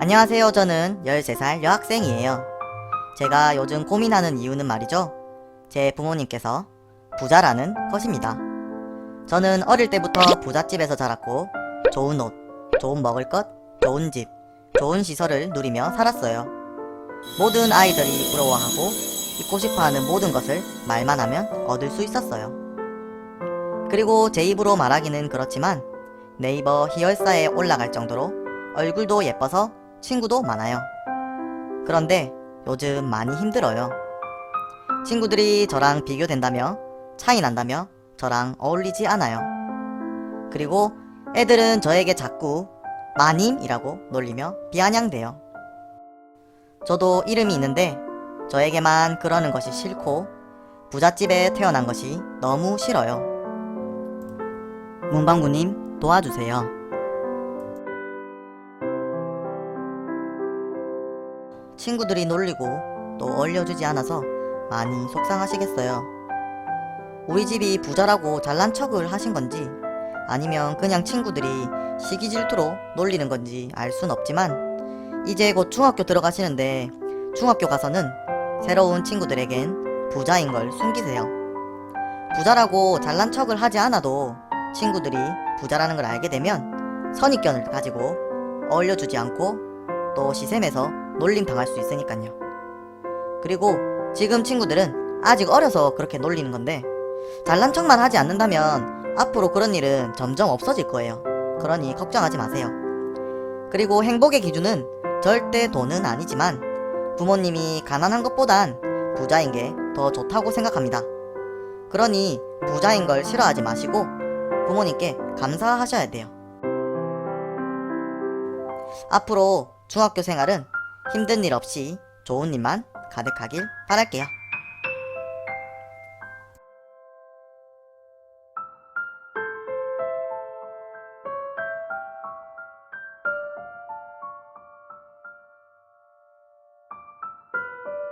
안녕하세요. 저는 13살 여학생이에요. 제가 요즘 고민하는 이유는 말이죠. 제 부모님께서 부자라는 것입니다. 저는 어릴 때부터 부잣집에서 자랐고, 좋은 옷, 좋은 먹을 것, 좋은 집, 좋은 시설을 누리며 살았어요. 모든 아이들이 부러워하고, 잊고 싶어 하는 모든 것을 말만 하면 얻을 수 있었어요. 그리고 제 입으로 말하기는 그렇지만, 네이버 희열사에 올라갈 정도로 얼굴도 예뻐서 친구도 많아요. 그런데 요즘 많이 힘들어요. 친구들이 저랑 비교된다며 차이 난다며 저랑 어울리지 않아요. 그리고 애들은 저에게 자꾸 마님이라고 놀리며 비아냥대요. 저도 이름이 있는데 저에게만 그러는 것이 싫고 부잣집에 태어난 것이 너무 싫어요. 문방구님 도와주세요. 친구들이 놀리고 또 어울려주지 않아서 많이 속상하시겠어요. 우리 집이 부자라고 잘난 척을 하신 건지 아니면 그냥 친구들이 시기 질투로 놀리는 건지 알 순 없지만 이제 곧 중학교 들어가시는데 중학교 가서는 새로운 친구들에겐 부자인 걸 숨기세요. 부자라고 잘난 척을 하지 않아도 친구들이 부자라는 걸 알게 되면 선입견을 가지고 어울려주지 않고 또 시샘에서 놀림 당할 수 있으니까요. 그리고 지금 친구들은 아직 어려서 그렇게 놀리는 건데 잘난 척만 하지 않는다면 앞으로 그런 일은 점점 없어질 거예요. 그러니 걱정하지 마세요. 그리고 행복의 기준은 절대 돈은 아니지만 부모님이 가난한 것보단 부자인 게 더 좋다고 생각합니다. 그러니 부자인 걸 싫어하지 마시고 부모님께 감사하셔야 돼요. 앞으로 중학교 생활은 힘든 일 없이 좋은 일만 가득하길 바랄게요.